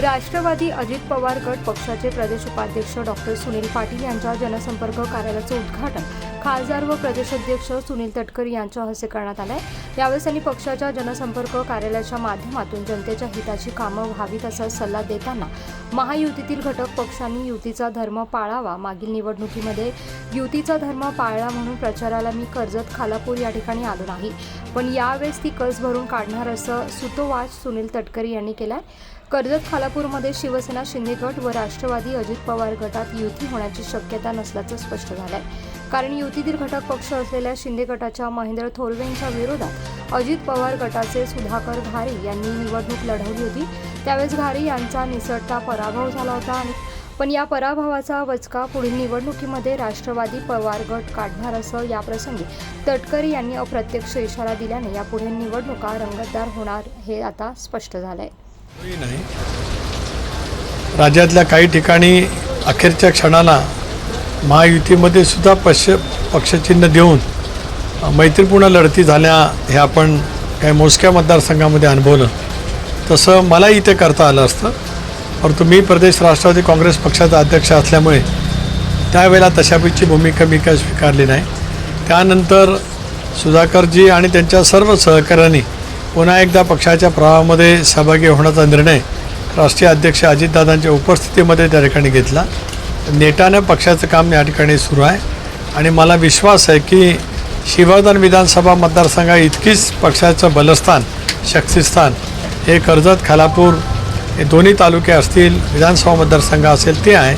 राष्ट्रवादी अजित पवार गट पक्षाचे प्रदेश उपाध्यक्ष डॉक्टर सुनील पाटील यांच्या जनसंपर्क कार्यालयाचं उद्घाटन खासदार व प्रदेशाध्यक्ष सुनील तटकरे यांच्या हस्ते करण्यात आलंय. यावेळी त्यांनी पक्षाच्या जनसंपर्क कार्यालयाच्या माध्यमातून जनतेच्या हिताची कामं व्हावीत असा सल्ला देताना महायुतीतील घटक पक्षांनी युतीचा धर्म पाळावा मागील निवडणुकीमध्ये युतीचा धर्म पाळला म्हणून प्रचाराला मी कर्जत खालापूर या ठिकाणी आलो नाही. पण यावेळेस ती कस भरून काढणार असं सुतोवाच सुनील तटकरे यांनी केलाय. कर्जत खालापूरमध्ये शिवसेना शिंदे गट व राष्ट्रवादी अजित पवार गटात युती होण्याची शक्यता नसल्याचं स्पष्ट झालंय. कारण युतीतील घटक पक्ष असलेल्या शिंदे गटाच्या महेंद्र थोरवे यांच्या विरोधात अजित पवार गटाचे सुधाकर घारे यांनी निवडणूक लढवली होती. त्यावेळेस घारे यांचा निसटता पराभव झाला होता आणि पण या पराभवाचा वचका पुढील निवडणुकीमध्ये राष्ट्रवादी पवार गट काढणार असं याप्रसंगी तटकरे यांनी अप्रत्यक्ष इशारा दिल्याने यापुढे निवडणुका रंगतदार होणार हे आता स्पष्ट झालंय. आहे राज्यातल्या काही ठिकाणी अखेरच्या क्षणाला महायुतीमध्ये सुद्धा पक्ष पक्षचिन्ह देऊन मैत्रीपूर्ण लढती झाल्या हे आपण काही मोजक्या मतदारसंघामध्ये अनुभवलं. तसं मलाही इथे करता आलं असतं. परंतु मी प्रदेश राष्ट्रवादी काँग्रेस पक्षाचा अध्यक्ष असल्यामुळे त्यावेळेला तशापैकी भूमिका मी काय स्वीकारली नाही. त्यानंतर सुधाकरजी आणि त्यांच्या सर्व सहकाऱ्यांनी पुन्हा एकदा पक्षाच्या प्रवाहामध्ये सहभागी होण्याचा निर्णय राष्ट्रीय अध्यक्ष अजितदादांच्या उपस्थितीमध्ये त्या ठिकाणी घेतला. नेटानं पक्षाचं काम या ठिकाणी सुरू आहे. आणि मला विश्वास आहे की शिवधन विधानसभा मतदारसंघा इतकीच पक्षाचं बलस्थान शक्तिस्थान हे कर्जत खालापूर हे दोन्ही तालुके असतील विधानसभा मतदारसंघ असेल ते आहे.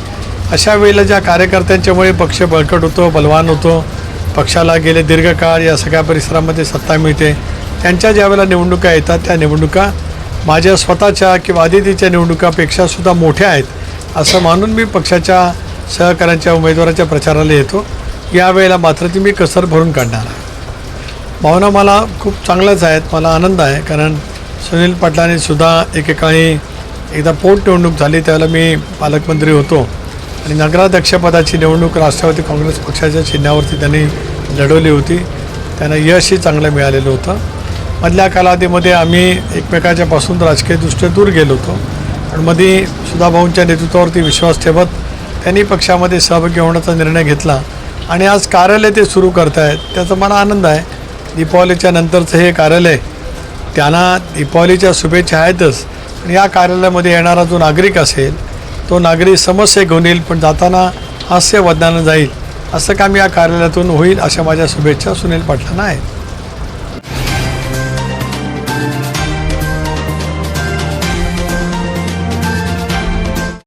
अशा वेळेला ज्या कार्यकर्त्यांच्यामुळे पक्ष बळकट होतो बलवान होतो पक्षाला गेले दीर्घकाळ या सगळ्या परिसरामध्ये सत्ता मिळते त्यांच्या ज्या वेळेला निवडणुका येतात त्या निवडणुका माझ्या स्वतःच्या किंवा आदितीच्या निवडणुकापेक्षासुद्धा मोठ्या आहेत. असं मानून मी पक्षाच्या सहकाऱ्यांच्या उमेदवाराच्या प्रचाराला येतो. यावेळेला मात्र ती मी कसर भरून काढणार आहे. भावना मला खूप चांगल्याच आहेत मला आनंद आहे कारण सुनील पाटलांनी सुद्धा एकेकाळी एकदा पोटनिवडणूक झाली त्यावेळेला मी पालकमंत्री होतो. आणि नगराध्यक्षपदाची निवडणूक राष्ट्रवादी काँग्रेस पक्षाच्या चिन्हावरती त्यांनी लढवली होती. त्यांना यशही चांगलं मिळालेलं होतं. मधल्या कालावधीमध्ये आम्ही एकमेकाच्यापासून राजकीयदृष्ट्या दूर गेलो होतो. पण मध्ये सुधाभाऊंच्या नेतृत्वावरती विश्वास ठेवत त्यांनी पक्षामध्ये सहभागी होण्याचा निर्णय घेतला. आणि आज कार्यालय ते सुरू करत आहेत त्याचा मला आनंद आहे. दीपावलीच्या नंतरचं हे कार्यालय त्यांना दीपावलीच्या शुभेच्छा आहेतच. पण या कार्यालयामध्ये येणारा जो नागरिक असेल तो नागरिक समस्या घेऊन येईल पण जाताना हास्य वदनानं जाईल. असं काम या कार्यालयातून होईल अशा माझ्या शुभेच्छा सुनील पाटलांना आहेत.